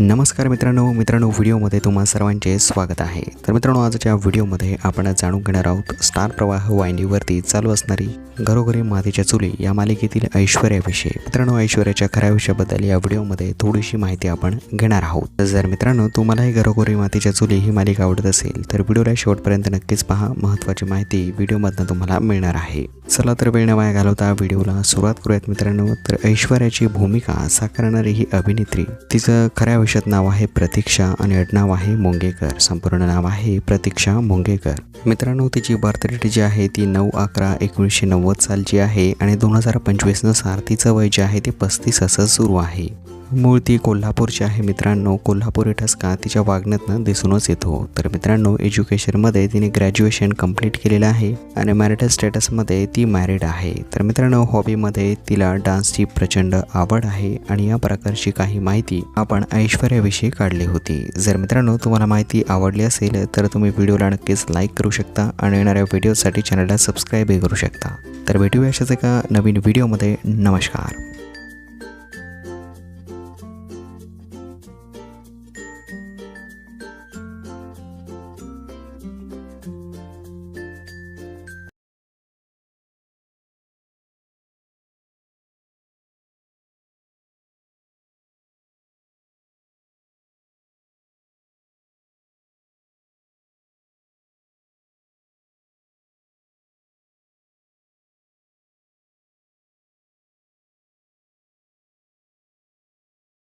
नमस्कार मित्रांनो मित्रांनो व्हिडिओमध्ये तुम्हा सर्वांचे स्वागत आहे. तर मित्रांनो आजच्या व्हिडिओमध्ये आपण जाणून घेणार आहोत स्टार प्रवाह वाहिनीवरती चालू असणारी घरोघरी मातीच्या चुली या मालिकेतील ऐश्वर्याविषयी. मित्रांनो ऐश्वर्याच्या खऱ्या विषयाबद्दल या व्हिडिओमध्ये थोडीशी माहिती आपण घेणार आहोत. जर मित्रांनो तुम्हालाही घरोघरी मातीच्या चुली ही मालिका आवडत असेल तर व्हिडिओला शेवटपर्यंत नक्कीच पहा. महत्त्वाची माहिती व्हिडिओमधनं तुम्हाला मिळणार आहे. चला तर वेळ वाया घालवता व्हिडिओला सुरुवात करूयात मित्रांनो. तर ऐश्वर्याची भूमिका साकारणारी ही अभिनेत्री तिचं खऱ्या भविष्यात नाव आहे प्रतीक्षा आणि आडनाव आहे मोंगेकर. संपूर्ण नाव आहे प्रतीक्षा मोंगेकर. मित्रांनो तिची बर्थ डेट जी आहे ती नऊ अकरा एकोणीसशे नव्वद सालची आहे आणि दोन हजार पंचवीसनुसार तिचं वय जे आहे ते पस्तीस असं सुरू आहे. मूळ ती कोल्हापूरची आहे. मित्रांनो कोल्हापूर ठसका तिच्या वागण्यातनं दिसूनच येतो हो. तर मित्रांनो एज्युकेशनमध्ये तिने ग्रॅज्युएशन कंप्लीट केलेलं आहे आणि मॅरिटल स्टेटसमध्ये ती मॅरिड आहे. तर मित्रांनो हॉबीमध्ये तिला डान्सची प्रचंड आवड आहे आणि या प्रकारची काही माहिती आपण ऐश्वर्याविषयी काढली होती. जर मित्रांनो तुम्हाला माहिती आवडली असेल तर तुम्ही व्हिडिओला नक्कीच लाईक करू शकता आणि येणाऱ्या व्हिडिओसाठी चॅनलला सबस्क्राईबही करू शकता. तर भेटूया अशाच एका नवीन व्हिडिओमध्ये. नमस्कार.